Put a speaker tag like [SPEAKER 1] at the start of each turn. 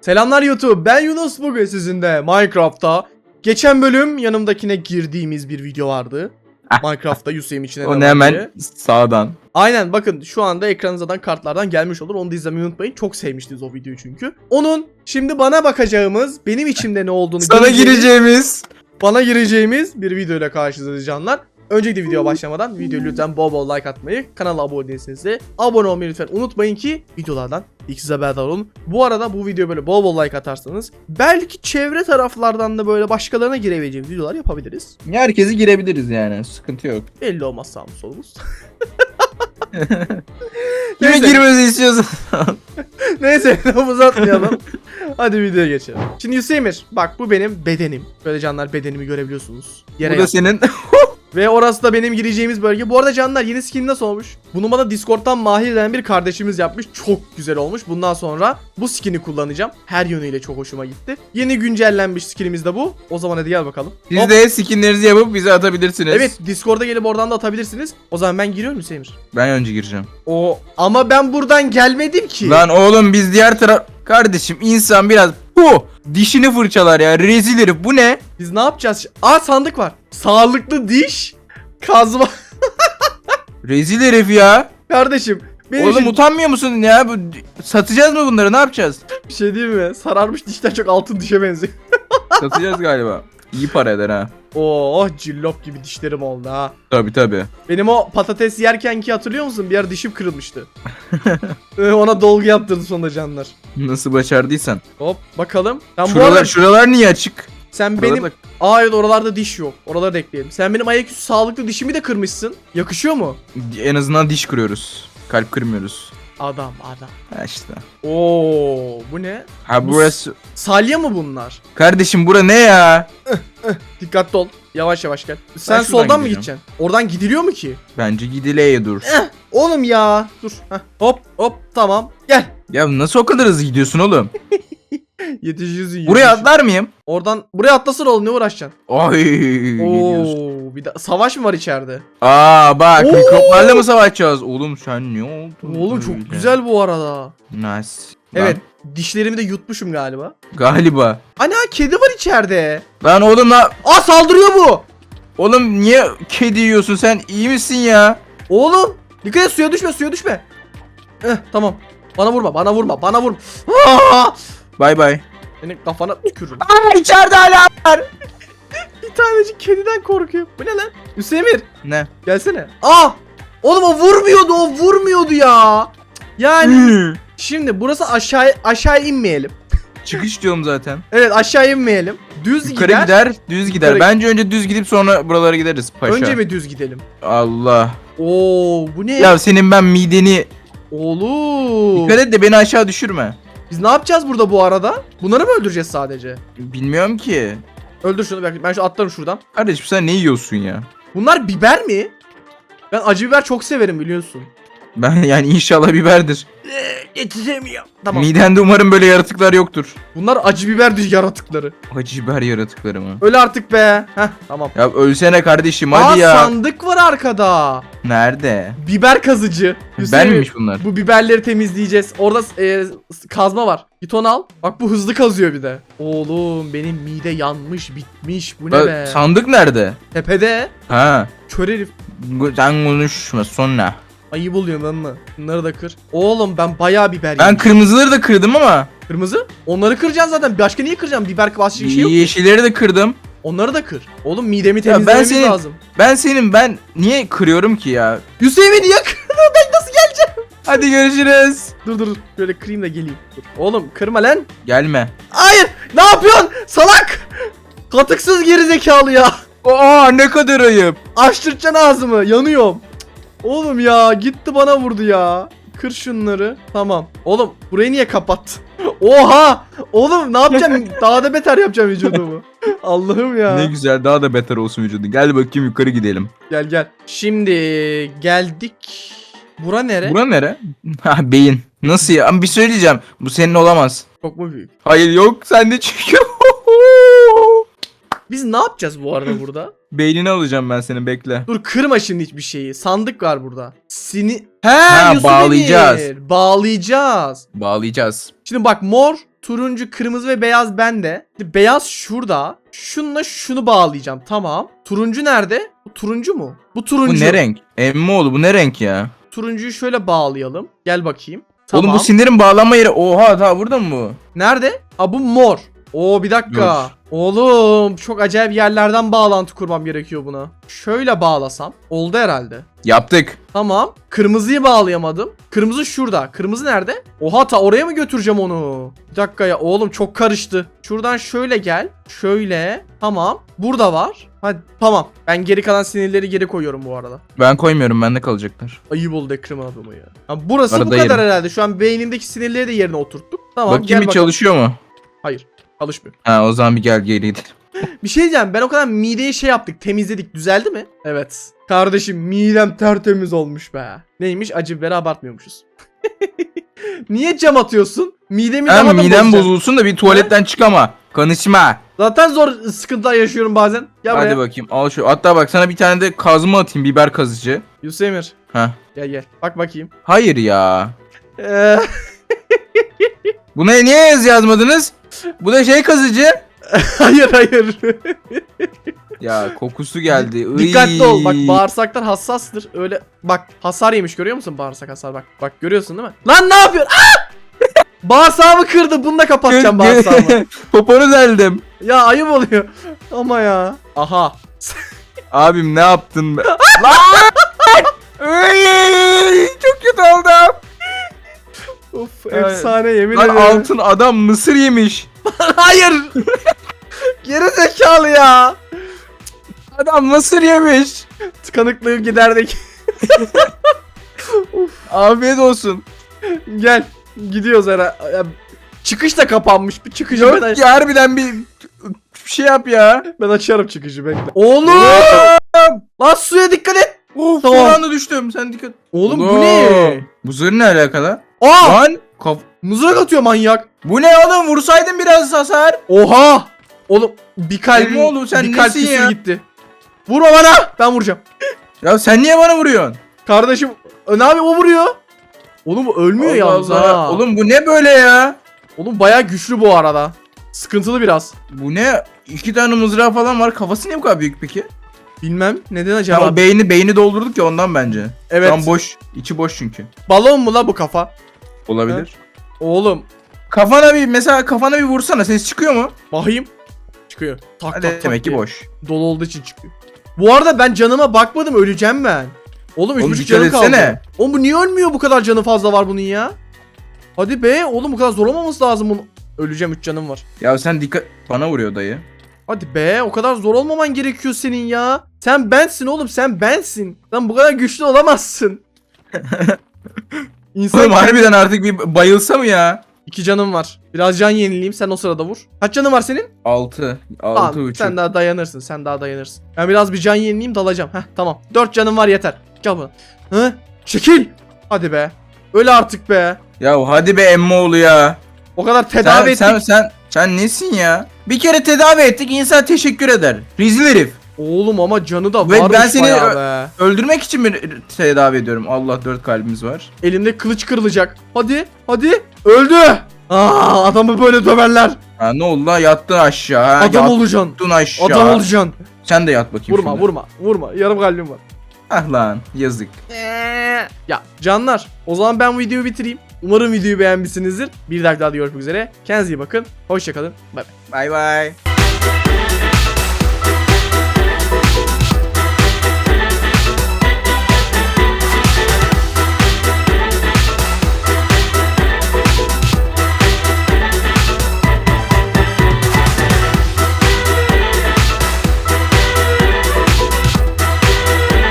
[SPEAKER 1] Selamlar YouTube. Ben Yunus bugün sizinle Minecraft'ta. Geçen bölüm yanımdakine girdiğimiz bir video vardı. Minecraft'ta Yusuf'un içine ne
[SPEAKER 2] O
[SPEAKER 1] var
[SPEAKER 2] ne hemen
[SPEAKER 1] diye.
[SPEAKER 2] sağdan.
[SPEAKER 1] Aynen bakın şu anda ekranınızdan kartlardan gelmiş olur. Onu da izlemeyi unutmayın. Çok sevmiştiniz o videoyu çünkü. Onun şimdi bana bakacağımız, benim içimde ne olduğunu
[SPEAKER 2] Sana gireceğimiz.
[SPEAKER 1] bana gireceğimiz bir video ile karşınızdayız canlar. Öncelikle video başlamadan videoyu lütfen bol bol like atmayı, kanala abone değilseniz de abone olmayı lütfen unutmayın ki videolardan ilk size haberdar olun. Bu arada bu videoya böyle bol bol like atarsanız belki çevre taraflardan da böyle başkalarına girebileceğimiz videolar yapabiliriz.
[SPEAKER 2] Herkesi girebiliriz yani. Sıkıntı yok.
[SPEAKER 1] Belli olmaz sağımız solumuz.
[SPEAKER 2] Kime girmesi istiyorsan.
[SPEAKER 1] Neyse uzatmayalım. Hadi videoya geçelim. Şimdi Hüseyin'ir bak bu benim bedenim. Böyle canlar bedenimi görebiliyorsunuz. Yere
[SPEAKER 2] Bu da
[SPEAKER 1] yat-
[SPEAKER 2] senin.
[SPEAKER 1] Ve orası da benim gireceğimiz bölge. Bu arada canlar yeni skin nasıl olmuş? Bunu bana Discord'dan Mahir denen bir kardeşimiz yapmış. Çok güzel olmuş. Bundan sonra bu skin'i kullanacağım. Her yönüyle çok hoşuma gitti. Yeni güncellenmiş skinimiz de bu. O zaman hadi gel bakalım.
[SPEAKER 2] Siz
[SPEAKER 1] Hop.
[SPEAKER 2] de skinlerinizi yapıp bize atabilirsiniz.
[SPEAKER 1] Evet Discord'a gelip oradan da atabilirsiniz. O zaman ben giriyorum Hüseyin'ir.
[SPEAKER 2] Ben önce gireceğim.
[SPEAKER 1] O ama ben buradan gelmedim ki.
[SPEAKER 2] Lan oğlum biz diğer taraf... Kardeşim insan biraz... Hu! Dişini fırçalar ya. Rezil herif. Bu ne?
[SPEAKER 1] Biz ne yapacağız? Aa sandık var. Sağlıklı diş. Kazma.
[SPEAKER 2] Rezil herif ya.
[SPEAKER 1] Kardeşim. Benim
[SPEAKER 2] Oğlum
[SPEAKER 1] için
[SPEAKER 2] utanmıyor musun ya? Bu... Satacağız mı bunları? Ne yapacağız?
[SPEAKER 1] bir şey değil mi? Sararmış dişler çok altın dişe benziyor.
[SPEAKER 2] Satacağız galiba. İyi para eder ha.
[SPEAKER 1] Oo cillop gibi dişlerim oldu ha.
[SPEAKER 2] Tabi tabi.
[SPEAKER 1] Benim o patates yerken ki hatırlıyor musun? Bir ara dişim kırılmıştı. Ee, Ona dolgu yaptırdı sonunda canlar.
[SPEAKER 2] Nasıl başardıysan.
[SPEAKER 1] Hop bakalım. Sen bu
[SPEAKER 2] Şuralar,
[SPEAKER 1] arada
[SPEAKER 2] şuralar niye açık?
[SPEAKER 1] sen
[SPEAKER 2] Buralar
[SPEAKER 1] benim...
[SPEAKER 2] da-
[SPEAKER 1] Aa evet oralarda diş yok. Oraları da ekleyelim. Sen benim ayaküstü sağlıklı dişimi de kırmışsın. Yakışıyor mu?
[SPEAKER 2] En azından diş kırıyoruz. Kalp kırmıyoruz.
[SPEAKER 1] Adam adam.
[SPEAKER 2] Ha işte.
[SPEAKER 1] Oo bu ne?
[SPEAKER 2] Ha
[SPEAKER 1] Bu-
[SPEAKER 2] burası...
[SPEAKER 1] Salya mı bunlar?
[SPEAKER 2] Kardeşim bura ne ya?
[SPEAKER 1] Dikkatli ol. Yavaş yavaş gel. Sen soldan mı gideceksin? Oradan gidiliyor mu ki?
[SPEAKER 2] Bence gidileye dur.
[SPEAKER 1] Oğlum ya. Dur. Heh. Hop hop tamam. Gel.
[SPEAKER 2] Ya nasıl o kadar hızlı gidiyorsun oğlum?
[SPEAKER 1] Yetişiyorsun.
[SPEAKER 2] Buraya atlar mıyım?
[SPEAKER 1] Oradan buraya atlasın oğlum ne uğraşacaksın?
[SPEAKER 2] Ay.
[SPEAKER 1] Oo, bir de savaş mı var içeride?
[SPEAKER 2] Aa bak
[SPEAKER 1] Oo.
[SPEAKER 2] mikroplarla mı savaşacağız? Oğlum sen ne oldun?
[SPEAKER 1] Oğlum çok güzel bu arada.
[SPEAKER 2] Nice.
[SPEAKER 1] Evet,
[SPEAKER 2] Lan,
[SPEAKER 1] dişlerimi de yutmuşum galiba.
[SPEAKER 2] galiba.
[SPEAKER 1] Ana kedi var içeride.
[SPEAKER 2] Lan oğlum la...
[SPEAKER 1] Aa saldırıyor bu.
[SPEAKER 2] Oğlum niye kedi yiyorsun sen? iyi misin ya?
[SPEAKER 1] Oğlum, dikkat et suya düşme, suya düşme. Eh, tamam. Bana vurma, bana vurma, bana vurma. Aa!
[SPEAKER 2] Bay bay.
[SPEAKER 1] Senin kafana tükürürüm.
[SPEAKER 2] Aa içeride hala var.
[SPEAKER 1] Bir tanecik kediden korkuyor. Bu ne lan? Hüsemir,
[SPEAKER 2] Ne?
[SPEAKER 1] gelsene. Aa! Oğlum o vurmuyordu, o vurmuyordu ya. Yani şimdi burası aşağı aşağı inmeyelim.
[SPEAKER 2] Çıkış diyorum zaten.
[SPEAKER 1] Evet aşağı inmeyelim. Düz
[SPEAKER 2] Yukarı
[SPEAKER 1] gider.
[SPEAKER 2] gider, düz gider.
[SPEAKER 1] Yukarı-
[SPEAKER 2] Bence önce düz gidip sonra buralara gideriz paşa.
[SPEAKER 1] Önce mi düz gidelim?
[SPEAKER 2] Allah.
[SPEAKER 1] Oo bu ne?
[SPEAKER 2] Ya senin ben mideni...
[SPEAKER 1] Oğlum.
[SPEAKER 2] Dikkat et de beni aşağı düşürme.
[SPEAKER 1] Biz ne yapacağız burada bu arada? Bunları mı öldüreceğiz sadece?
[SPEAKER 2] Bilmiyorum ki.
[SPEAKER 1] Öldür şunu bak ben şu atlarım şuradan.
[SPEAKER 2] Kardeşim sen ne yiyorsun ya?
[SPEAKER 1] Bunlar biber mi? Ben acı biber çok severim biliyorsun.
[SPEAKER 2] Ben yani inşallah biberdir.
[SPEAKER 1] Yetişemiyorum. Tamam.
[SPEAKER 2] Midende umarım böyle yaratıklar yoktur.
[SPEAKER 1] Bunlar acı biber yaratıkları.
[SPEAKER 2] Acı biber yaratıkları mı?
[SPEAKER 1] Öl artık be. Heh tamam.
[SPEAKER 2] Ya ölsene kardeşim
[SPEAKER 1] Aa
[SPEAKER 2] hadi ya.
[SPEAKER 1] sandık var arkada.
[SPEAKER 2] Nerede?
[SPEAKER 1] Biber kazıcı.
[SPEAKER 2] Ben
[SPEAKER 1] Hüseyin,
[SPEAKER 2] miymiş bunlar?
[SPEAKER 1] Bu biberleri temizleyeceğiz. Orada e, kazma var. Git onu al. Bak bu hızlı kazıyor bir de. Oğlum benim mide yanmış bitmiş. Bu ne
[SPEAKER 2] Ba-
[SPEAKER 1] be?
[SPEAKER 2] sandık nerede?
[SPEAKER 1] Tepede.
[SPEAKER 2] Ha.
[SPEAKER 1] Kör herif.
[SPEAKER 2] Sen konuşma sonra.
[SPEAKER 1] Ayıp oluyor lan mı? Bunları da kır. Oğlum ben bayağı biber
[SPEAKER 2] Ben
[SPEAKER 1] yedim.
[SPEAKER 2] kırmızıları da kırdım ama.
[SPEAKER 1] Kırmızı? Onları kıracaksın zaten. Başka niye kıracağım? Biber başka bir şey yok.
[SPEAKER 2] Yeşilleri de kırdım.
[SPEAKER 1] Onları da kır. Oğlum midemi
[SPEAKER 2] ben
[SPEAKER 1] temizlememiz
[SPEAKER 2] senin-
[SPEAKER 1] lazım.
[SPEAKER 2] Ben senin ben niye kırıyorum ki ya?
[SPEAKER 1] Hüseyin'i niye kırdın? Ben nasıl geleceğim?
[SPEAKER 2] Hadi görüşürüz.
[SPEAKER 1] Dur dur dur. Böyle kırayım da geleyim. Dur. Oğlum kırma lan.
[SPEAKER 2] Gelme.
[SPEAKER 1] Hayır. Ne yapıyorsun? Salak. Katıksız gerizekalı ya.
[SPEAKER 2] Aa ne kadar ayıp.
[SPEAKER 1] Açtıracaksın ağzımı. Yanıyorum. Oğlum ya gitti bana vurdu ya. Kır şunları. Tamam. Oğlum burayı niye kapattın? Oha! Oğlum ne yapacağım? Daha da beter yapacağım vücudumu. Allah'ım ya.
[SPEAKER 2] Ne güzel daha da beter olsun vücudun. Gel bakayım yukarı gidelim.
[SPEAKER 1] Gel gel. Şimdi geldik. Bura nere?
[SPEAKER 2] Bura nere? Ha beyin. Nasıl ya? Ama bir söyleyeceğim. Bu senin olamaz.
[SPEAKER 1] Çok mu büyük?
[SPEAKER 2] Hayır yok sende çünkü.
[SPEAKER 1] Biz ne yapacağız bu arada burada?
[SPEAKER 2] Beynini alacağım ben senin bekle.
[SPEAKER 1] Dur kırma şimdi hiçbir şeyi. Sandık var burada. Sini... He
[SPEAKER 2] Ha,
[SPEAKER 1] Yusuf
[SPEAKER 2] bağlayacağız.
[SPEAKER 1] Emir. Bağlayacağız.
[SPEAKER 2] Bağlayacağız.
[SPEAKER 1] Şimdi bak mor Turuncu, kırmızı ve beyaz bende. Şimdi Beyaz şurada. Şununla şunu bağlayacağım. Tamam. Turuncu nerede? Bu turuncu mu? Bu turuncu.
[SPEAKER 2] Bu ne renk? Emmoğlu bu ne renk ya?
[SPEAKER 1] Turuncuyu şöyle bağlayalım. Gel bakayım. Tamam.
[SPEAKER 2] Oğlum bu sinirin bağlanma yeri. Oha daha burada mı bu?
[SPEAKER 1] Nerede? Aa bu mor. Oo bir dakika.
[SPEAKER 2] Dur.
[SPEAKER 1] Oğlum çok acayip yerlerden bağlantı kurmam gerekiyor buna. Şöyle bağlasam. Oldu herhalde.
[SPEAKER 2] Yaptık.
[SPEAKER 1] Tamam. Kırmızıyı bağlayamadım. Kırmızı şurada. Kırmızı nerede? Oha ta oraya mı götüreceğim onu? Bir dakika ya oğlum çok karıştı. Şuradan şöyle gel. Şöyle. Tamam. Burada var. Hadi tamam. Ben geri kalan sinirleri geri koyuyorum bu arada.
[SPEAKER 2] Ben koymuyorum bende kalacaklar.
[SPEAKER 1] Ayıp oldu Ekrem adamı ya. Ha, burası bu
[SPEAKER 2] Arada
[SPEAKER 1] kadar
[SPEAKER 2] yerim.
[SPEAKER 1] herhalde. Şu an beynimdeki sinirleri de yerine oturttuk. Tamam
[SPEAKER 2] Bakayım
[SPEAKER 1] gel
[SPEAKER 2] bir
[SPEAKER 1] bakalım.
[SPEAKER 2] çalışıyor mu?
[SPEAKER 1] Hayır. Çalışmıyor.
[SPEAKER 2] Ha o zaman bir gel gidelim.
[SPEAKER 1] Bir şey diyeceğim. Ben o kadar mideyi şey yaptık. Temizledik. Düzeldi mi? Evet. Kardeşim midem tertemiz olmuş be. Neymiş? Acı biberi abartmıyormuşuz. Niye cam atıyorsun? Midemi daha
[SPEAKER 2] Ha
[SPEAKER 1] da
[SPEAKER 2] midem
[SPEAKER 1] bozacak.
[SPEAKER 2] bozulsun da bir tuvaletten çıkama. Konuşma.
[SPEAKER 1] Zaten zor sıkıntılar yaşıyorum bazen. Gel
[SPEAKER 2] Hadi
[SPEAKER 1] buraya.
[SPEAKER 2] bakayım al şu. Hatta bak sana bir tane de kazma atayım biber kazıcı.
[SPEAKER 1] Yusuf Emir.
[SPEAKER 2] Ha.
[SPEAKER 1] Gel gel. Bak bakayım.
[SPEAKER 2] Hayır ya.
[SPEAKER 1] Ee,
[SPEAKER 2] Buna niye yaz yazmadınız? Bu da şey kazıcı.
[SPEAKER 1] hayır hayır.
[SPEAKER 2] Ya kokusu geldi.
[SPEAKER 1] Dikkatli ol. Bak bağırsaklar hassastır. Öyle bak hasar yemiş görüyor musun bağırsak hasar bak. Bak görüyorsun değil mi? Lan ne yapıyorsun? Aa! Bağırsağımı kırdı. Bunu da kapatacağım bağırsağımı.
[SPEAKER 2] Poponu deldim.
[SPEAKER 1] Ya ayıp oluyor. Ama ya. Aha.
[SPEAKER 2] Abim ne yaptın be? Lan! Çok kötü oldum.
[SPEAKER 1] Of efsane yemin
[SPEAKER 2] Lan
[SPEAKER 1] ediyorum.
[SPEAKER 2] altın adam mısır yemiş.
[SPEAKER 1] Hayır. Geri zekalı ya.
[SPEAKER 2] Adam mısır yemiş.
[SPEAKER 1] Tıkanıklığı giderdik.
[SPEAKER 2] Afiyet olsun.
[SPEAKER 1] Gel. Gidiyoruz ara. Ya, çıkış da kapanmış. Bir çıkışı
[SPEAKER 2] Yok
[SPEAKER 1] ben,
[SPEAKER 2] ya harbiden bir bir şey yap ya.
[SPEAKER 1] ben açarım çıkışı bekle. Oğlum. Lan suya dikkat et.
[SPEAKER 2] Of
[SPEAKER 1] Tamam.
[SPEAKER 2] tamam. düştüm. Sen dikkat.
[SPEAKER 1] Oğlum bu ne?
[SPEAKER 2] Bu zırh ne alakalı?
[SPEAKER 1] Aa!
[SPEAKER 2] Lan kaf
[SPEAKER 1] Mızrak atıyor manyak.
[SPEAKER 2] Bu ne oğlum? Vursaydın biraz hasar.
[SPEAKER 1] Oha. Oğlum bir kalbim,
[SPEAKER 2] Emmoğlu, sen
[SPEAKER 1] bir kalp
[SPEAKER 2] nesin
[SPEAKER 1] küsür
[SPEAKER 2] ya?
[SPEAKER 1] gitti. Vurma bana. Ben vuracağım.
[SPEAKER 2] Ya sen niye bana vuruyorsun?
[SPEAKER 1] Kardeşim e, ne yapayım o vuruyor. Oğlum bu ölmüyor
[SPEAKER 2] Allah
[SPEAKER 1] yalnız
[SPEAKER 2] Allah.
[SPEAKER 1] ha. Oğlum,
[SPEAKER 2] Oğlum bu ne böyle ya?
[SPEAKER 1] Oğlum bayağı güçlü bu arada. Sıkıntılı biraz.
[SPEAKER 2] Bu ne? İki tane mızrağı falan var. Kafası niye bu kadar büyük peki?
[SPEAKER 1] Bilmem neden
[SPEAKER 2] Ya
[SPEAKER 1] acaba.
[SPEAKER 2] o beyni beyni doldurduk ya ondan bence.
[SPEAKER 1] evet.
[SPEAKER 2] An boş. içi boş çünkü.
[SPEAKER 1] Balon mu la bu kafa?
[SPEAKER 2] Olabilir.
[SPEAKER 1] Oğlum
[SPEAKER 2] Kafana bir mesela kafana bir vursana ses çıkıyor mu?
[SPEAKER 1] bakayım. Çıkıyor. Tak
[SPEAKER 2] Hadi
[SPEAKER 1] tak tak
[SPEAKER 2] demek ki
[SPEAKER 1] diye.
[SPEAKER 2] boş.
[SPEAKER 1] Dolu olduğu için çıkıyor. Bu arada ben canıma bakmadım öleceğim ben. Oğlum üç
[SPEAKER 2] Oğlum
[SPEAKER 1] buçuk
[SPEAKER 2] dikkat
[SPEAKER 1] canım kaldı.
[SPEAKER 2] etsene.
[SPEAKER 1] Oğlum bu niye ölmüyor bu kadar canı fazla var bunun ya? Hadi be oğlum bu kadar zor olmaması lazım bunun. Öleceğim 3 canım var.
[SPEAKER 2] Ya sen dikkat bana vuruyor dayı.
[SPEAKER 1] Hadi be o kadar zor olmaman gerekiyor senin ya. Sen bensin oğlum sen bensin. Sen bu kadar güçlü olamazsın. İnsan
[SPEAKER 2] Oğlum harbiden artık bir bayılsa mı ya?
[SPEAKER 1] iki canım var. Biraz can yenileyim sen o sırada vur. Kaç canın var senin?
[SPEAKER 2] 6. 6
[SPEAKER 1] Tamam,
[SPEAKER 2] buçuk.
[SPEAKER 1] sen daha dayanırsın. Sen daha dayanırsın. Ben biraz bir can yenileyim dalacağım. Heh tamam. 4 canım var yeter. Gel bana. Hı? Çekil. Hadi be. Öyle artık be.
[SPEAKER 2] Ya hadi be emmoğlu ya.
[SPEAKER 1] O kadar
[SPEAKER 2] Sen,
[SPEAKER 1] tedavi ettik.
[SPEAKER 2] sen, sen, sen nesin ya? Bir kere tedavi ettik insan teşekkür eder. Rezil herif.
[SPEAKER 1] Oğlum ama canı da varmış
[SPEAKER 2] ben seni-
[SPEAKER 1] bayağı be.
[SPEAKER 2] Öldürmek için mi tedavi ediyorum? Allah dört kalbimiz var.
[SPEAKER 1] Elimde kılıç kırılacak. Hadi. Hadi. Öldü. Aa adamı böyle döverler.
[SPEAKER 2] Ha ne oldu lan yattın aşağı. Ha,
[SPEAKER 1] Adam
[SPEAKER 2] yattın
[SPEAKER 1] olacaksın.
[SPEAKER 2] aşağı.
[SPEAKER 1] Adam olacaksın.
[SPEAKER 2] Sen de yat bakayım
[SPEAKER 1] Vurma
[SPEAKER 2] şimdi.
[SPEAKER 1] vurma vurma. Yarım kalbim var.
[SPEAKER 2] Ah lan yazık.
[SPEAKER 1] Ya canlar o zaman ben videoyu bitireyim. Umarım videoyu beğenmişsinizdir. Bir dakika daha görüşmek üzere. Kendinize iyi bakın. Hoşçakalın. Bay bay.
[SPEAKER 2] Bay bay.